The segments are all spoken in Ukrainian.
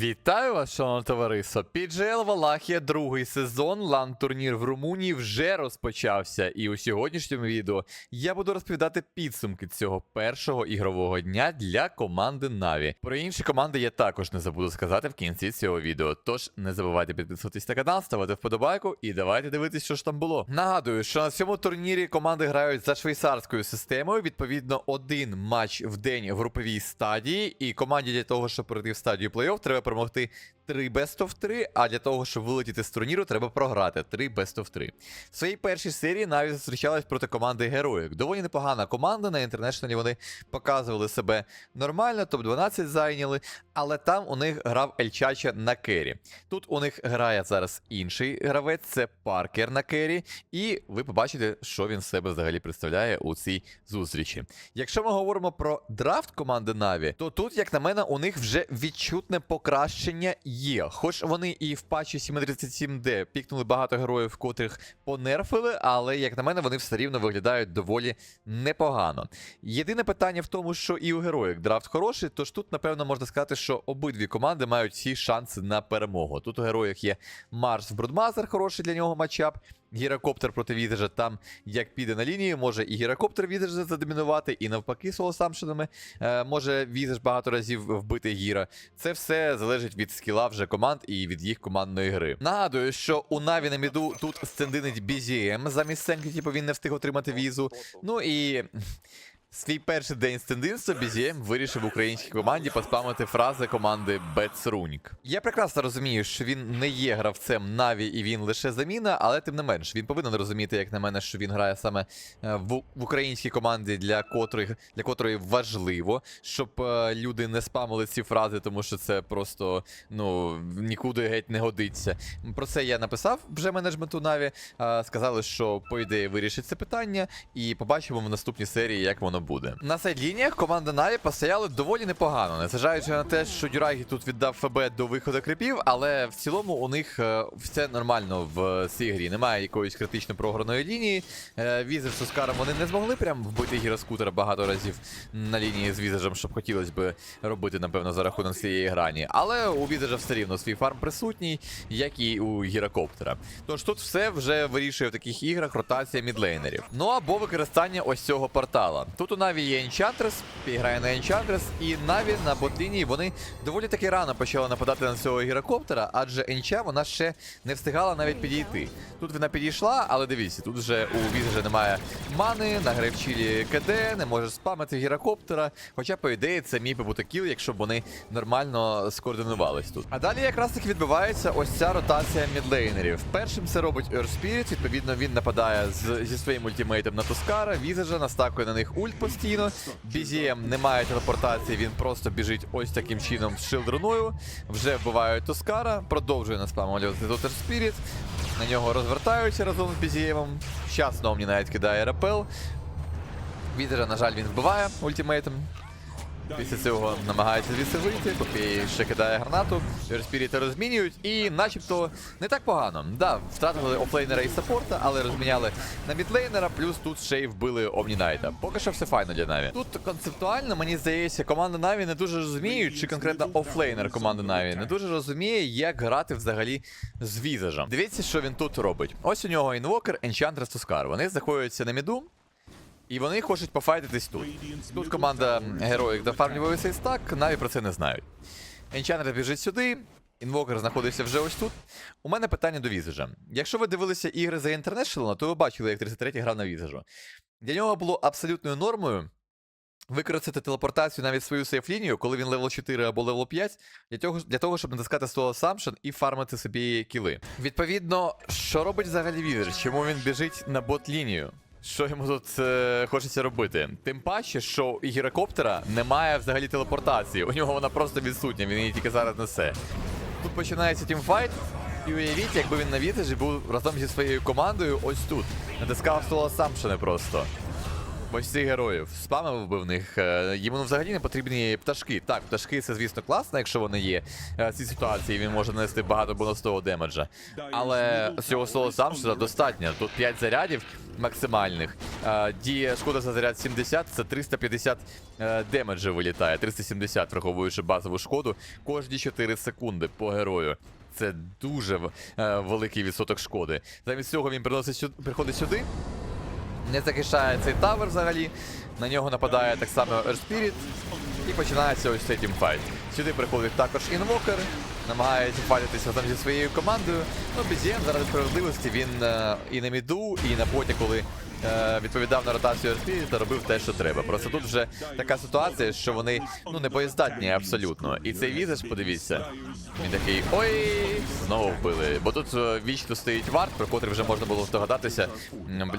Вітаю вас, шановне товариство. PGL Валахія, другий сезон, лан-турнір в Румунії вже розпочався. І у сьогоднішньому відео я буду розповідати підсумки цього першого ігрового дня для команди Наві. Про інші команди я також не забуду сказати в кінці цього відео. Тож не забувайте підписуватись на канал, ставити вподобайку і давайте дивитись, що ж там було. Нагадую, що на цьому турнірі команди грають за швейцарською системою. Відповідно, один матч в день в груповій стадії, і команді для того, щоб пройти в стадію плей-офф, треба перемогти 3 best of 3, а для того, щоб вилетіти з турніру, треба програти 3 best of 3. В своїй першій серії навіть зустрічались проти команди Героїк. Доволі непогана команда. На інтернешнлі вони показували себе нормально, топ-12 зайняли, але там у них грав Ельчача на кері. Тут у них грає зараз інший гравець, це Паркер на кері, і ви побачите, що він себе взагалі представляє у цій зустрічі. Якщо ми говоримо про драфт команди Наві, то тут, як на мене, у них вже відчутне покращення є. Хоч вони і в патчі 737D пікнули багато героїв, котрих понерфили, але як на мене, вони все рівно виглядають доволі непогано. Єдине питання в тому, що і у героїк драфт хороший, тож тут, напевно, можна сказати, що обидві команди мають всі шанси на перемогу. Тут у героях є Марс в Брудмазер, хороший для нього матчап. Гірокоптер проти відержа там як піде на лінію, може і гірокоптер відержа задомінувати, і навпаки солосамшинами е, може відерж багато разів вбити гіра. Це все залежить від скіла вже команд і від їх командної гри. Нагадую, що у Наві на міду тут стендинить BZM замість Сенки, типу він не встиг отримати візу. Ну і. Свій перший день стендинства BZM вирішив українській команді поспамити фрази команди Бецруньк. Я прекрасно розумію, що він не є гравцем Наві і він лише заміна, але тим не менш він повинен розуміти, як на мене, що він грає саме е, в, в українській команді, для котрої, для котрої важливо, щоб е, люди не спамили ці фрази, тому що це просто ну нікуди геть не годиться. Про це я написав вже менеджменту Наві. е, Сказали, що по ідеї вирішить це питання, і побачимо в наступній серії, як воно буде. На сайдлініях команда Наві постояли доволі непогано, незважаючи на те, що Дюрагі тут віддав ФБ до виходу крипів, але в цілому у них е, все нормально в цій грі. Немає якоїсь критично програної лінії. Е, Візер з Оскаром вони не змогли прям вбити гіроскутера багато разів на лінії з Візержем, щоб хотілося б робити, напевно, за рахунок цієї грані. Але у Візержа все рівно свій фарм присутній, як і у гірокоптера. Тож тут все вже вирішує в таких іграх ротація мідлейнерів. Ну або використання ось цього портала. Тут у Наві є Enchantress, грає на Enchantress, і Наві на ботлінії вони доволі таки рано почали нападати на цього гірокоптера, адже Енча вона ще не встигала навіть підійти. Тут вона підійшла, але дивіться, тут вже у Візержа немає мани, на Грейвчілі КД, не може спамити гірокоптера. Хоча, по ідеї, це міг би бути кіл, якщо б вони нормально скоординувались тут. А далі якраз таки відбувається ось ця ротація мідлейнерів. Першим це робить Earth Spirit, відповідно, він нападає з, зі своїм ультимейтом на Тускара, Візержа настакує на них ульт постійно. BZM не має телепортації, він просто біжить ось таким чином з шилдруною. Вже вбивають Тускара, продовжує наспамувати Дотер Спіріт. На нього розвертаються разом з BZM. Щасно мені навіть кидає РПЛ. Візера, на жаль, він вбиває ультимейтом. Після цього намагається звідси вийти, Попій ще кидає гранату, Спіріти розмінюють і начебто не так погано. Да, втратили офлейнера і саппорта, але розміняли на мідлейнера, плюс тут ще й вбили Омнінайта. Поки що все файно для Наві. Тут концептуально, мені здається, команда Наві не дуже розуміє, чи конкретно офлейнер команди Наві не дуже розуміє, як грати взагалі з візажем. Дивіться, що він тут робить. Ось у нього інвокер, Enchantress, Тускар. Вони знаходяться на міду. І вони хочуть пофайтитись тут. Тут команда героїк дофармлює цей стак, наві про це не знають. Енчанер біжить сюди, інвокер знаходиться вже ось тут. У мене питання до Візажа. Якщо ви дивилися ігри за International, то ви бачили, як 33 грав на Візажу. Для нього було абсолютною нормою використати телепортацію навіть свою сейф-лінію, коли він левел 4 або левел 5, для того, для того щоб натискати Soul Assumption і фармити собі кіли. Відповідно, що робить взагалі Візаж? Чому він біжить на бот-лінію? Що йому тут е, хочеться робити? Тим паче, що у гірокоптера немає взагалі телепортації. У нього вона просто відсутня, він її тільки зараз несе. Тут починається тімфайт, і уявіть, якби він на вітежі був разом зі своєю командою ось тут. Натискав Soul Assumption просто. Ось цих героїв. Спамив би в них. е, Йому взагалі не потрібні пташки. Так, пташки це, звісно, класно, якщо вони є. е, В цій ситуації він може нанести багато бонусового демеджа. Але цього соло самшера достатньо. Тут 5 зарядів максимальних. Е, Діє шкода за заряд 70, це 350 е, демеджа вилітає. 370, враховуючи базову шкоду, кожні 4 секунди по герою. Це дуже великий відсоток шкоди. Замість цього він приносить сюди, приходить сюди, не захищає цей тавер взагалі. На нього нападає так само Spirit. І починається ось цей тімфайт. Сюди приходить також інвокер, намагається файтитися там зі своєю командою. Ну, BZM заради справедливості він е, і на міду, і на боті, коли відповідав на ротацію Air Spirit, робив те, що треба. Просто тут вже така ситуація, що вони ну, не боєздатні абсолютно. І цей візаж, подивіться, він такий ой, знову вбили. Бо тут е, вічно стоїть варт, про котрий вже можна було здогадатися,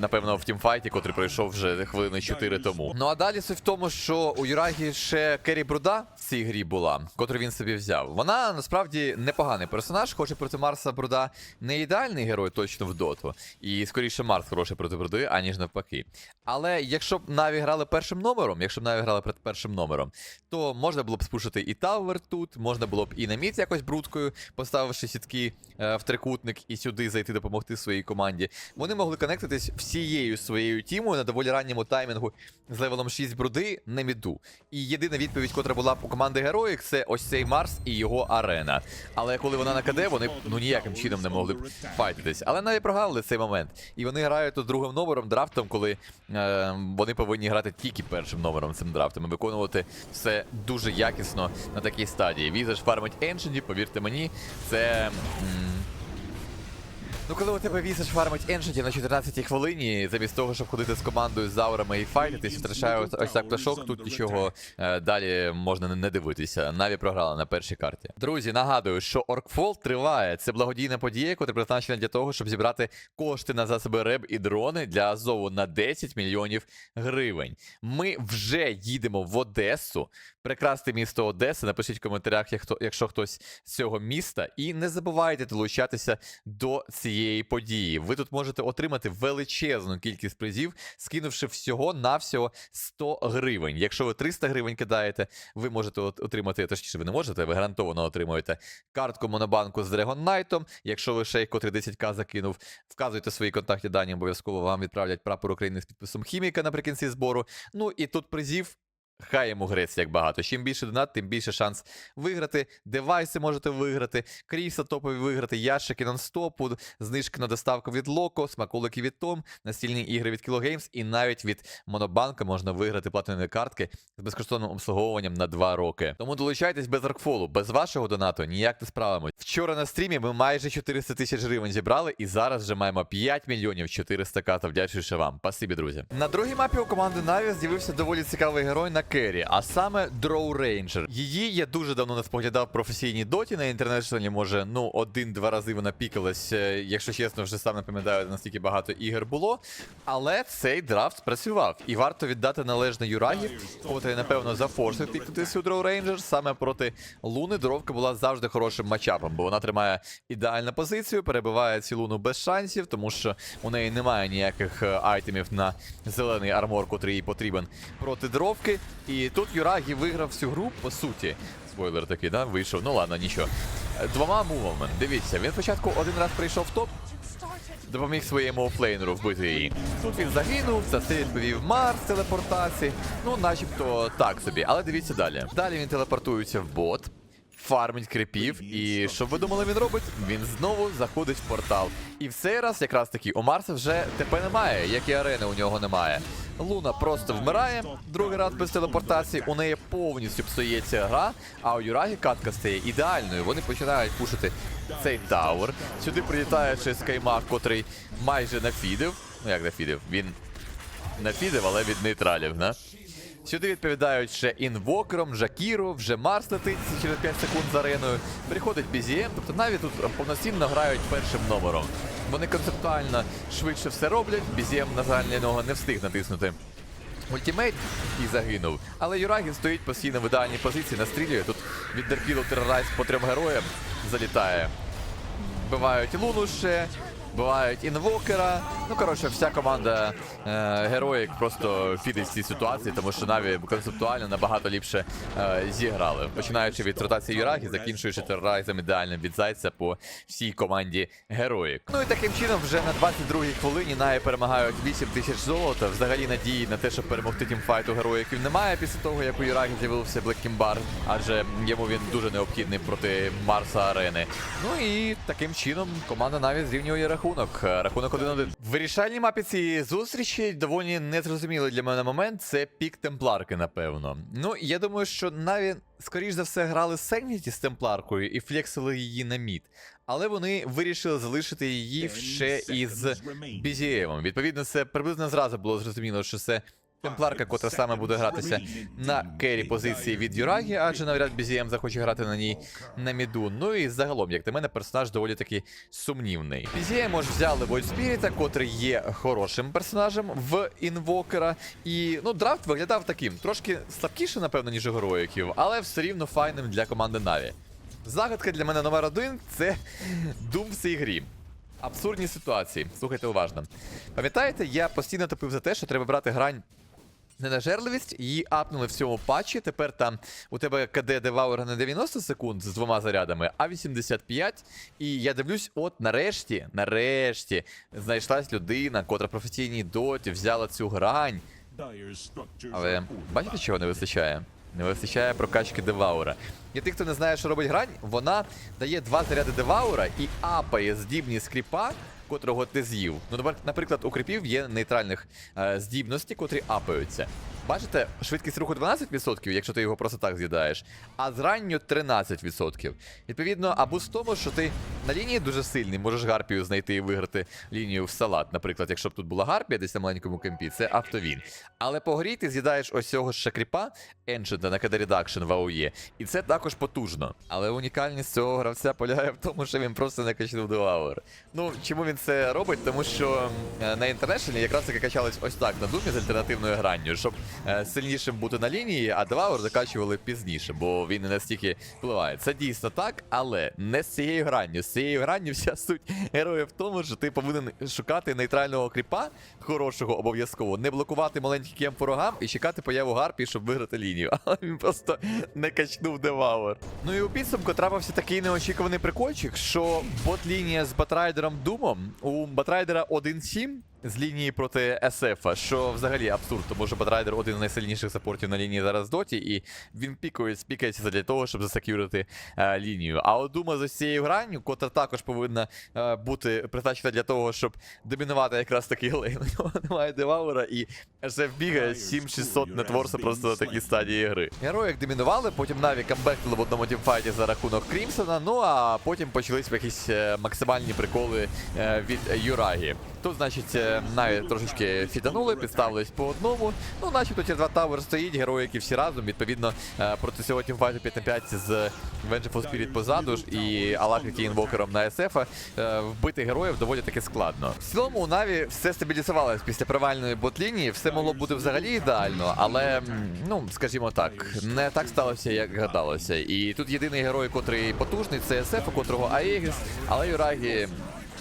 напевно, в тімфайті, котрий пройшов вже хвилини 4 тому. Ну а далі суть в тому, що у Юрагі ще Керрі Бруда цій грі була, котру він собі взяв. Вона насправді непоганий персонаж, хоче проти Марса Бруда не ідеальний герой точно в доту. І скоріше Марс хороший проти Бруди, аніж навпаки. Але якщо б Наві грали першим номером, якщо б Наві грали перед першим номером, то можна було б спушити і Тавер тут, можна було б і на міць якось брудкою, поставивши сітки е, в трикутник і сюди зайти допомогти своїй команді. Вони могли конектитись всією своєю тімою на доволі ранньому таймінгу з левелом 6 бруди на міду. І єдина відповідь, котра була у команди героїк, це ось цей Марс і його арена. Але коли вона на КД, вони ну ніяким чином не могли б файтитись. Але навіть програли цей момент. І вони грають тут другим номером драфтом, коли е, вони повинні грати тільки першим номером цим драфтом і виконувати все дуже якісно на такій стадії. Візаж фармить Еншені, повірте мені, це. м, Ну, коли у тебе візаж фармить Еншенті на 14-й хвилині, замість того, щоб ходити з командою з аурами і файтитись, втрачає ось, так пташок, тут нічого е, далі можна не- дивитися. Наві програла на першій карті. Друзі, нагадую, що Оркфол триває. Це благодійна подія, яка призначена для того, щоб зібрати кошти на засоби РЕБ і дрони для Азову на 10 мільйонів гривень. Ми вже їдемо в Одесу. Прекрасне місто Одеса. Напишіть в коментарях, якщо хтось з цього міста. І не забувайте долучатися до цієї події. Ви тут можете отримати величезну кількість призів, скинувши всього навсього 100 гривень. Якщо ви 300 гривень кидаєте, ви можете отримати, точніше, ви не можете, ви гарантовано отримуєте картку Монобанку з Dragon Knight. Якщо ви ще котрий 10к закинув, вказуйте свої контактні дані, обов'язково вам відправлять прапор України з підписом хіміка наприкінці збору. Ну і тут призів. Хай йому грець як багато. Чим більше донат, тим більше шанс виграти. Девайси можете виграти, крісла топові виграти, ящики нон-стопу, знижки на доставку від Локо, смаколики від Том, настільні ігри від Games і навіть від Монобанка можна виграти платинові картки з безкоштовним обслуговуванням на 2 роки. Тому долучайтесь без аркфолу, без вашого донату ніяк не справимось. Вчора на стрімі ми майже 400 тисяч гривень зібрали, і зараз вже маємо 5 мільйонів 400 к завдячуючи вам. Спасибі, друзі. На другій мапі у команди Наві з'явився доволі цікавий герой на Керрі, а саме Дроу Рейнджер. Її я дуже давно не споглядав в професійній доті на інтернешнлі. Може, ну один-два рази вона пікалась. е, Якщо чесно, вже сам не пам'ятаю, наскільки багато ігор було. Але цей драфт спрацював. І варто віддати належне Юрагі, котрий, напевно, зафорсив пікнути цю Дроу Рейнджер. Саме проти Луни Дровка була завжди хорошим матчапом, бо вона тримає ідеальну позицію, перебиває цю луну без шансів, тому що у неї немає ніяких е, айтемів на зелений армор, котрий їй потрібен проти дровки. І тут Юрагі виграв всю гру, по суті. Спойлер такий, да? Вийшов. Ну ладно, нічого. Двома мувами. Дивіться, він спочатку один раз прийшов в топ, допоміг своєму офлейнеру вбити її. Тут він загинув, за це Марс телепортації. Ну, начебто так собі. Але дивіться далі. Далі він телепортується в бот. Фармить крипів, і що ви думали, він робить? Він знову заходить в портал. І в цей раз, якраз таки, у Марса вже ТП немає, як і арени у нього немає. Луна просто вмирає, другий раз без телепортації, у неї повністю псується гра, а у Юрагі катка стає ідеальною. Вони починають пушити цей тавер. Сюди прилітає ще скаймак, котрий майже нафідив. Ну як нафідив? Він нафідив, але від нейтралів, не? Сюди відповідають ще інвокером, Жакіро, вже Марс летить через 5 секунд з ареною. Приходить BZM, тобто навіть тут повноцінно грають першим номером. Вони концептуально швидше все роблять. BZM, на жаль, нього не встиг натиснути ультимейт і загинув. Але Юрагі стоїть постійно в ідеальній позиції, настрілює. Тут від Дерпілу терорайз по трьом героям залітає. Вбивають Луну ще, вбивають інвокера. Ну, коротше, вся команда е, героїк просто піде в цій ситуації, тому що Наві концептуально набагато ліпше е, зіграли. Починаючи від ротації Юрагі, закінчуючи терорайзом ідеально від зайця по всій команді героїк. Ну і таким чином, вже на 22-й хвилині Наві перемагають 8 тисяч золота. Взагалі надії на те, щоб перемогти тімфайту героїків немає після того, як у Юрагі з'явився Блеккімбар, адже йому він дуже необхідний проти Марса Арени. Ну і таким чином команда навіть зрівнює рахунок. Рахунок 1-1. В вирішальній мапі цієї зустрічі доволі незрозумілий для мене момент. Це пік темпларки, напевно. Ну я думаю, що навіть скоріш за все грали Сенніті з темпларкою і флексили її на мід. Але вони вирішили залишити її ще із BZM. Відповідно, це приблизно зразу було зрозуміло, що це темпларка, котра саме буде гратися на кері позиції від Юрагі, адже навряд BZM захоче грати на ній на міду. Ну і загалом, як на мене, персонаж доволі таки сумнівний. BZM ж взяли Spirit, котрий є хорошим персонажем в інвокера. І ну, драфт виглядав таким, трошки слабкіше, напевно, ніж у героїків, але все рівно файним для команди Наві. Загадка для мене номер один це Doom в цій грі. Абсурдні ситуації. Слухайте уважно. Пам'ятаєте, я постійно топив за те, що треба брати грань ненажерливість, її апнули в цьому патчі. Тепер там у тебе КД деваура не 90 секунд з двома зарядами, а 85. І я дивлюсь, от нарешті, нарешті, знайшлась людина, котра професійній доті взяла цю грань. Але бачите, чого не вистачає? Не вистачає прокачки Деваура. Для тих, хто не знає, що робить грань, вона дає два заряди Деваура і апає здібність кріпа, котрого ти з'їв. Ну, наприклад, у кріпів є нейтральних е, здібності, котрі апаються. Бачите, швидкість руху 12%, якщо ти його просто так з'їдаєш, а з ранню 13%. Відповідно, або з тому, що ти на лінії дуже сильний, можеш гарпію знайти і виграти лінію в салат. Наприклад, якщо б тут була гарпія десь на маленькому кемпі, це автовін. Але по грі ти з'їдаєш ось цього ж шакріпа Еншента на Reduction в AOE, і це також потужно. Але унікальність цього гравця полягає в тому, що він просто не качнув Деваур. Ну, чому він це робить? Тому що е, на інтернешнлі якраз таки качались ось так на думі з альтернативною гранню, щоб сильнішим бути на лінії, а Деваур закачували пізніше, бо він не настільки впливає. Це дійсно так, але не з цією гранню. З цією гранню вся суть героя в тому, що ти повинен шукати нейтрального кріпа, хорошого обов'язково, не блокувати маленький кемп ворогам і чекати появу гарпі, щоб виграти лінію. Але він просто не качнув Деваур. Ну і у підсумку трапився такий неочікуваний прикольчик, що бот-лінія з Батрайдером Думом у Батрайдера 1-7 з лінії проти СФ, що взагалі абсурд, тому що Батрайдер один з найсильніших саппортів на лінії зараз в доті, і він пікує, спікається для того, щоб засекюрити е, лінію. А от Дума з цією гранню, котра також повинна е, бути призначена для того, щоб домінувати якраз такий лейн. Немає деваура, і СФ бігає 7600 нетворса просто на такій стадії гри. Герої як домінували, потім Наві камбекнули в одному тімфайті за рахунок Крімсона, ну а потім почались якісь е, максимальні приколи е, від Юрагі. Тут, значить, е, Наві трошечки фітанули, підставились по одному. Ну, начебто ті два тавер стоїть, герої, які всі разом, відповідно, е, проти цього тімфайту 5 на 5 з Vengeful Spirit позаду ж і Аллах, який інвокером на СФ, е, вбити героїв доволі таки складно. В цілому у Наві все стабілізувалось після провальної ботлінії, все могло бути взагалі ідеально, але, ну, скажімо так, не так сталося, як гадалося. І тут єдиний герой, котрий потужний, це СФ, у котрого Аегіс, але Юрагі.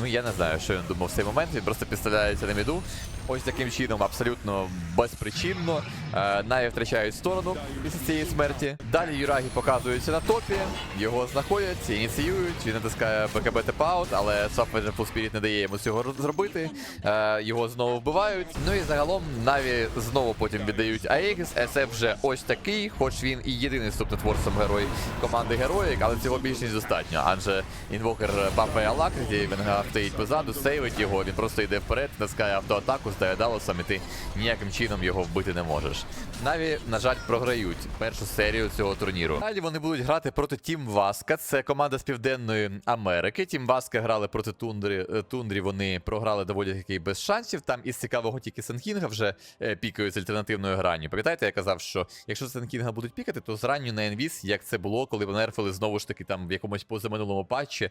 Ну я не знаю, що він думав в цей момент. Він просто підставляється на міду. Ось таким чином, абсолютно безпричинно. Е, Наві втрачають сторону після цієї смерті. Далі Юрагі показується на топі, його знаходять, ініціюють. Він натискає БКБ тепаут, але Software Full Spirit не дає йому цього зробити. Е, Його знову вбивають. Ну і загалом Наві знову потім віддають Аегіс. СФ вже ось такий, хоч він і єдиний субнетворцем герой команди героїк, але цього більш ніж достатньо. Адже інвокер бафає Алакриті, він стоїть позаду, сейвить його, він просто йде вперед, натискає автоатаку, стає Далласом, і ти ніяким чином його вбити не можеш. Наві, на жаль, програють першу серію цього турніру. Далі вони будуть грати проти Тім Васка. Це команда з Південної Америки. Тім Васка грали проти Тундри. Е, Тундрі вони програли доволі таки без шансів. Там із цікавого тільки Сенкінга вже е, пікають з альтернативною гранню. Пам'ятаєте, я казав, що якщо Сенкінга будуть пікати, то з ранню на Енвіс, як це було, коли вони нерфили знову ж таки там в якомусь позаминулому патчі е,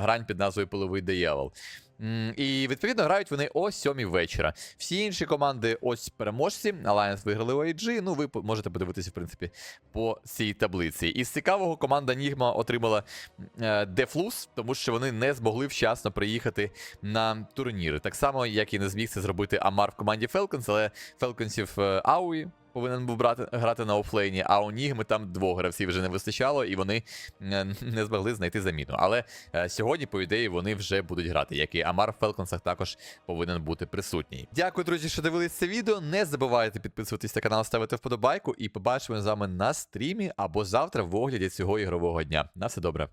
грань під назвою Пиловий диявол. І відповідно грають вони о 7 вечора. Всі інші команди, ось переможці. Alliance виграли у AG. Ну, ви можете подивитися, в принципі, по цій таблиці. Із цікавого команда Нігма отримала е, Дефлус, тому що вони не змогли вчасно приїхати на турніри. Так само, як і не зміг це зробити Амар в команді Falcons, але Фелконсів Ауї повинен був брати, грати на офлейні, а у Нігми там двох гравців вже не вистачало, і вони не змогли знайти заміну. Але е, сьогодні, по ідеї, вони вже будуть грати, як і Амар в Фелконсах також повинен бути присутній. Дякую, друзі, що дивились це відео. Не забувайте підписуватись на канал, ставити вподобайку, і побачимо з вами на стрімі або завтра в огляді цього ігрового дня. На все добре.